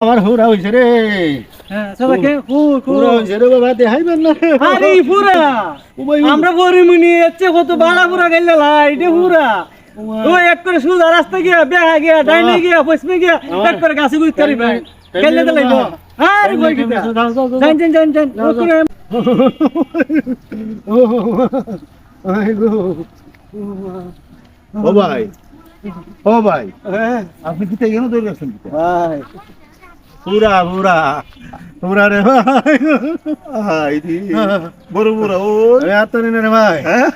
আমার হুরা হইছে রে। হ্যাঁ সবাইকে খুব খুব হুরা। হইছে রে বাবা দেখাইবেন না আরে পুরা আমরা পরিমনি এচ্ছে কত বাড়া পুরা গেল লাই পুরা ও এক করে সুজা রাস্তা গিয়া বেহা গিয়া ডাইনে গিয়া পশ্চিমে গিয়া এক করে গাছে গুই করি ভাই গেলে তো লাইব আরে কই গিয়া জান জান জান জান ও করে ও ভাই ও ভাই। আপনি কি কেন দৌড়ে গেছেন ভাই। পুরা পুরা পুরা রে ভাই। ভাই বড় পুরা ও। এত রে রে ভাই। হ্যাঁ?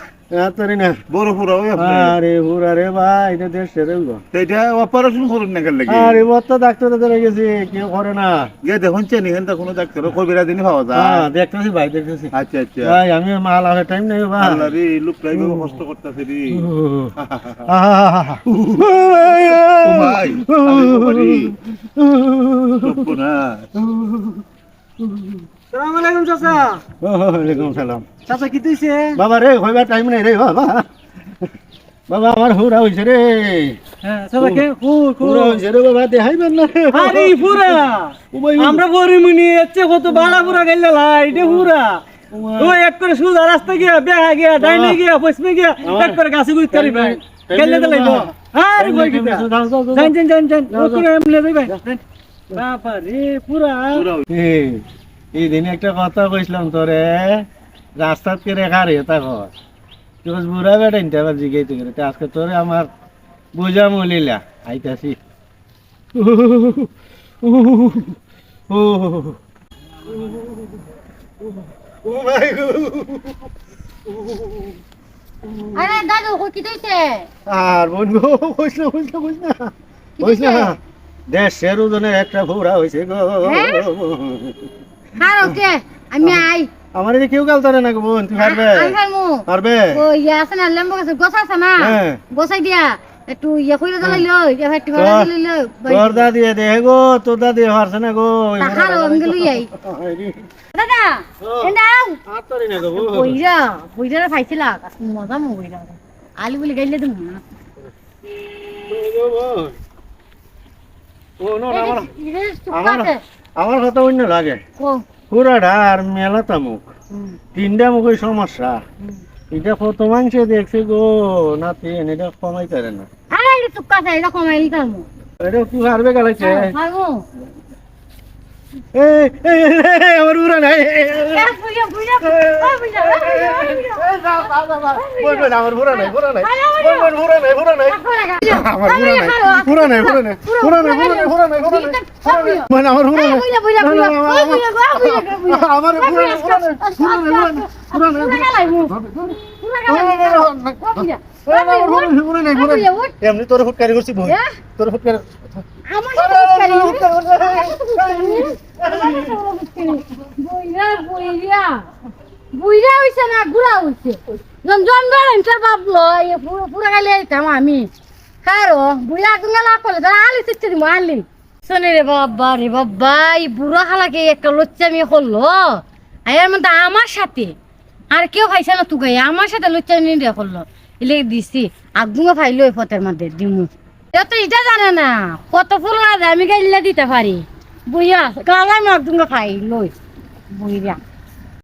এত রে না বড় পুরা ওই আরে পুরা রে ভাই এটা দেশ রে এটা অপারেশন করুন না কেন লাগে? আরে বত্ত ডাক্তার ধরে গেছে কেউ করে না। গে দেখুন চেনি হেন কোনো ডাক্তার কবিরা দিনই পাওয়া হ্যাঁ দেখতেছি ভাই দেখতেছি। আচ্ছা আচ্ছা। ভাই আমি মাল আসার টাইম নেই ভাই। আল্লাহ রে লোক প্রায় কষ্ট করতেছে রে। ও ভাই। বাবা রে হইবার টাইম নেই রে বাবা। বাবা আমার হুরা হইছে রে। হ্যাঁ হুরা হইছে রে বাবা দেখাইবেন না আরে পুরা আমরা পরিমনি এচ্ছে কত বাড়া পুরা গেল লাই দে পুরা ও এক করে সুজা রাস্তা গিয়া বেহা গিয়া ডাইনে গিয়া পশ্চিমে গিয়া এক করে গাছে গুই করি গেলে তো লাইব আরে কই গিয়া জান জান জান জান ও করে এমলে যাই ভাই বাবা রে পুরা এই দিন একটা কথা কইছিলাম তোরে রাস্তাত কে রেখা রে তা কর তুই বুড়া বেটা ইনতে আবার জিগাইতে করে তা আজকে তোরে আমার বুঝা মলিলা আইতাছি আরে দাদু কি দইছে আর বন্ধু কইস না কইস না কইস না। কইস না। দেশের ওজনে একটা ভুরা হয়েছে গো। আর হার ওকে আমি আই। আমার এদিকে কেউ গাল তারে না গো বোন পারবে? পারবে? ও ইয়া আছে না লেম্বু গাছে গোছ আছে না? হ্যাঁ। গোছাই দিয়া। একটু ইয়া কইরা দিলাই লই ইয়া ভাই টিবা তোর- লই তোর দাদি দে গো তোর দাদি না গো গেলুই আই। দাদা আতরি না গো। বইরা বইরা পাইছিলা মজা আলু বলি গাইলে তুমি না ও নো না, আমার আমার আমার কথা অন্য লাগে। পুরাটা আর মেলা তামুক তিনটা মুখের সমস্যা। এটা কত মাংস দেখছি গো? নাতিন এটা কমাই পারে না। আরে চুক্কা আছে এটা কমাই দিতাম। এটা কি হারবে গালাইছে ফারমু এই, এই, এই, এই, আমার উড়া নাই এ বুইরা বুইরা বুইরা বলবেন আমার ঘোরা নাই ঘোরা নাই বলবেন নাই ঘোরা নাই আমার ঘোরা নাই ঘোরা নাই ঘোরা নাই ঘোরা নাই ঘোরা নাই ঘোরা নাই মানে আমার ঘোরা নাই বুইরা বুইরা বুইরা বুইরা আমার ঘোরা নাই ঘোরা নাই ঘোরা নাই ঘোরা নাই ঘোরা নাই ঘোরা নাই এমনি তোর ফুটকারি করছি বই তোর ফুটকারি বুইরা হইছে না গুড়া হইছে জন্ম ইন্টার বাবলো পুরা গালে আইতাম আমি কারও বুইরা গুঙ্গালা করলে তারা আলি চিচ্ছে দিম আলি শোনে রে বাবা রে বাবা এই বুড়ো হালাকে একটা লচ্চামি করল আয়ার মধ্যে আমার সাথে আর কেউ খাইছে না তুকে আমার সাথে লচ্চামি রে করল এলে দিছি আগুঙ্গা ফাইলো ওই পথের মধ্যে দিমু এত এটা জানে না কত ফুল আমি গাইলে দিতে পারি বুইয়া মার দুঙ্গা খাই লই বুইরা।